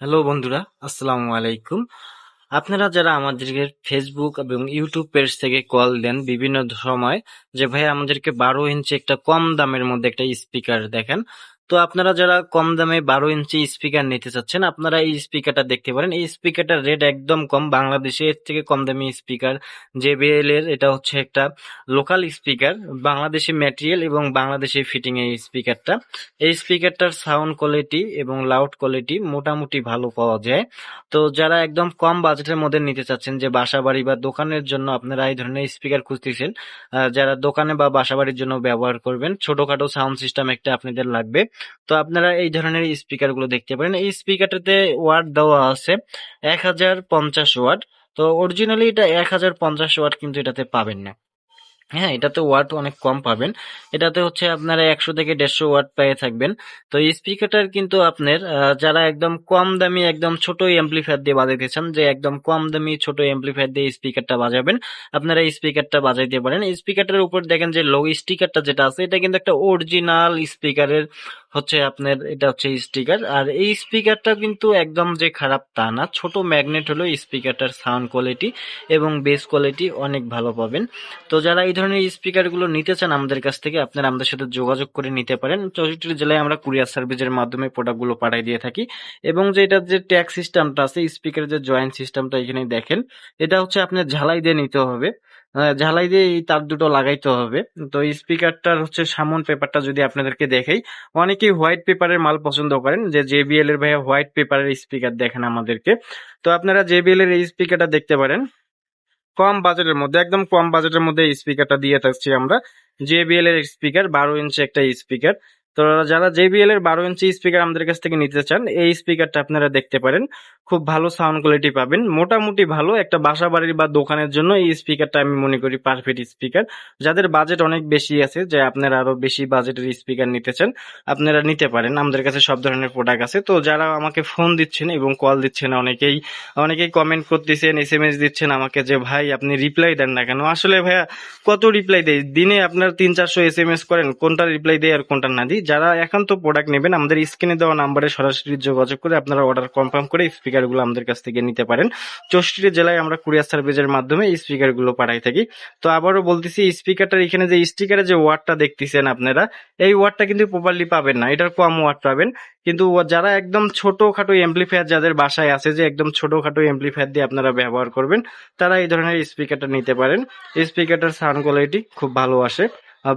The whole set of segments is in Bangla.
হ্যালো বন্ধুরা, আসসালামু আলাইকুম। আপনারা যারা আমাদেরকে ফেসবুক এবং ইউটিউব পেজ থেকে কল দেন বিভিন্ন সময়, যে ভাই আমাদেরকে বারো ইঞ্চি একটা কম দামের মধ্যে একটা স্পিকার দেখেন তো আপনারা যারা কম দামে বারো ইঞ্চি স্পিকার নিতে চাচ্ছেন, আপনারা এই স্পিকারটা দেখতে পারেন। এই স্পিকারটার রেট একদম কম। বাংলাদেশে এর থেকে কম দামি স্পিকার জেবিএল এর, এটা হচ্ছে একটা লোকাল স্পিকার বাংলাদেশি ম্যাটেরিয়াল এবং বাংলাদেশি ফিটিং এই স্পিকারটা এই স্পিকারটার সাউন্ড কোয়ালিটি এবং লাউড কোয়ালিটি মোটামুটি ভালো পাওয়া যায়। তো যারা একদম কম বাজেটের মধ্যে নিতে চাচ্ছেন, যে বাসা বাড়ি বা দোকানের জন্য আপনারা এই ধরনের স্পিকার খুঁজতেছেন যারা দোকানে বা বাসা বাড়ির জন্য ব্যবহার করবেন, ছোটখাটো সাউন্ড সিস্টেম একটা আপনাদের লাগবে। তো আপনারা এই ধরনের স্পিকারগুলো দেখতে পারেন। এই স্পিকারটাতে ওয়াট দেওয়া আছে এক হাজার পঞ্চাশ ওয়াট তো অরিজিনালি এটা এক হাজার পঞ্চাশ ওয়াট কিন্তু এটাতে পাবেন না। হ্যাঁ এটাতে ওয়াট অনেক কম পাবেন। এটাতে হচ্ছে আপনারা একশো থেকে দেড়শো ওয়াট পেয়ে থাকবেন। তো স্পিকারটার কিন্তু আপনার যারা একদম কম দামি, একদম ছোট এমপ্লিফায়ার দিয়ে বাজাইতে চান, যে একদম কম দামি, ছোট এমপ্লিফায়ার দিয়ে স্পিকারটা বাজাবেন, আপনারা স্পিকারটা বাজাইতে পারেন। স্পিকারটার উপর দেখেন যে লো স্টিকারটা যেটা আছে, এটা কিন্তু একটা অরিজিনাল স্পিকারের হচ্ছে আপনার, এটা হচ্ছে স্পিকার আর এই স্পিকারটা কিন্তু একদম যে খারাপ তা না। ছোট ম্যাগনেট হলো স্পিকারটার সাউন্ড কোয়ালিটি এবং বেস কোয়ালিটি অনেক ভালো পাবেন। তো যারা এই ধরনের স্পিকারগুলো নিতে চান আমাদের কাছ থেকে, আপনারা আমাদের সাথে যোগাযোগ করে নিতে পারেন। চৌষট্টি জেলায় আমরা কুরিয়ার সার্ভিসের মাধ্যমে প্রোডাক্টগুলো পাঠিয়ে দিয়ে থাকি। এবং যে এটার যে ট্যাগ সিস্টেমটা আছে স্পিকারের যে জয়েন্ট সিস্টেমটা এখানে দেখেন, এটা হচ্ছে আপনার ঝালাই দিয়ে নিতে হবে। ঝালাই দিয়ে এই তার দুটো লাগাইতে হবে। তো স্পিকারটার হচ্ছে সামন পেপারটা যদি আপনাদেরকে দেখাই, অনেকেই হোয়াইট পেপারের মাল পছন্দ করেন, যে জেবিএল এর ভাইয়া হোয়াইট পেপারের স্পিকার দেখেন আমাদেরকে। তো আপনারা জেবিএল এর এই স্পিকারটা দেখতে পারেন। কম বাজেটের মধ্যে, একদম কম বাজেটের মধ্যে স্পিকারটা দিয়ে থাকছি আমরা। জেবিএল এর স্পিকার বারো ইঞ্চি একটা স্পিকার তো যারা জেবিএল এর বারো ইঞ্চি স্পিকার আমাদের কাছ থেকে নিতে চান, এই স্পিকারটা আপনারা দেখতে পারেন। খুব ভালো সাউন্ড কোয়ালিটি পাবেন। মোটামুটি ভালো একটা বাসা বাড়ির বা দোকানের জন্য এই স্পিকারটা আমি মনে করি পারফেক্ট স্পিকার যাদের বাজেট অনেক বেশি আছে, যে আপনারা আরও বেশি বাজেটের স্পিকার নিতে চান, আপনারা নিতে পারেন। আমাদের কাছে সব ধরনের প্রোডাক্ট আছে। তো যারা আমাকে ফোন দিচ্ছেন এবং কল দিচ্ছেন, অনেকেই অনেকেই কমেন্ট করতেছেন এস এম এস দিচ্ছেন আমাকে যে, ভাই, আপনি রিপ্লাই দেন না কেন? আসলে ভাইয়া, কত রিপ্লাই দেয়? দিনে আপনার তিন চারশো এস এম এস করেন, কোনটা রিপ্লাই দেয় আর কোনটা না দিই যারা এখন তো প্রোডাক্ট নেবেন, আমাদের স্ক্রিনে দেওয়া নাম্বারে সরাসরি যোগাযোগ করে আপনারা অর্ডার কনফার্ম করে স্পিকারগুলো আমাদের কাছ থেকে নিতে পারেন। চৌষট্টি জেলায় আমরা কুরিয়ার সার্ভিসের মাধ্যমে এই স্পিকারগুলো পাঠাই থাকি। তো আবারও বলতেছি স্পিকারটার এখানে যে স্টিকারে যে ওয়ার্ডটা দেখতেছেন আপনারা, এই ওয়ার্ডটা কিন্তু প্রপারলি পাবেন না। এটার কম ওয়ার্ড পাবেন। কিন্তু যারা একদম ছোটখাটো এমপ্লিফায়ার যাদের বাসায় আছে, যে একদম ছোটখাটো এমপ্লিফায়ার দিয়ে আপনারা ব্যবহার করবেন, তারা এই ধরনের স্পিকারটা নিতে পারেন। স্পিকারটার সাউন্ড কোয়ালিটি খুব ভালো আসে।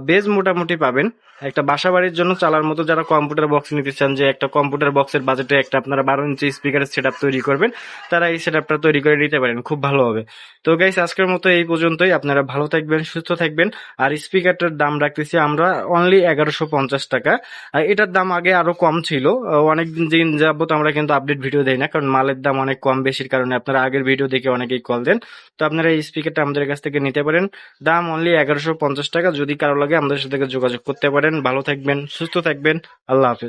বেজ মোটামুটি পাবেন। একটা বাসা বাড়ির জন্য চালার মতো যারা কম্পিউটার বক্স নিতে চান, যে একটা কম্পিউটার বক্সের বাজেটে একটা আপনারা বারো ইঞ্চি স্পিকারের সেট তৈরি করবেন, তারা এই সেট তৈরি করে নিতে পারেন। খুব ভালো হবে। তো গাইস আজকের মতো এই পর্যন্তই। আপনারা ভালো থাকবেন, সুস্থ থাকবেন। আর স্পিকারটার দাম রাখতেছি আমরা অনলি এগারোশো পঞ্চাশ টাকা। আর এটার দাম আগে আরও কম ছিল। অনেক দিন যাবত আমরা কিন্তু আপডেট ভিডিও দেই না, কারণ মালের দাম অনেক কম বেশির কারণে আপনারা আগের ভিডিও দেখে অনেকেই কল দেন। তো আপনারা এই স্পিকারটা আমাদের কাছ থেকে নিতে পারেন। দাম অনলি এগারোশো পঞ্চাশ টাকা, যদি কারও লাগে আমাদের সাথে যোগাযোগ করতে পারেন। ভালো থাকবেন, সুস্থ থাকবেন। আল্লাহ হাফিজ।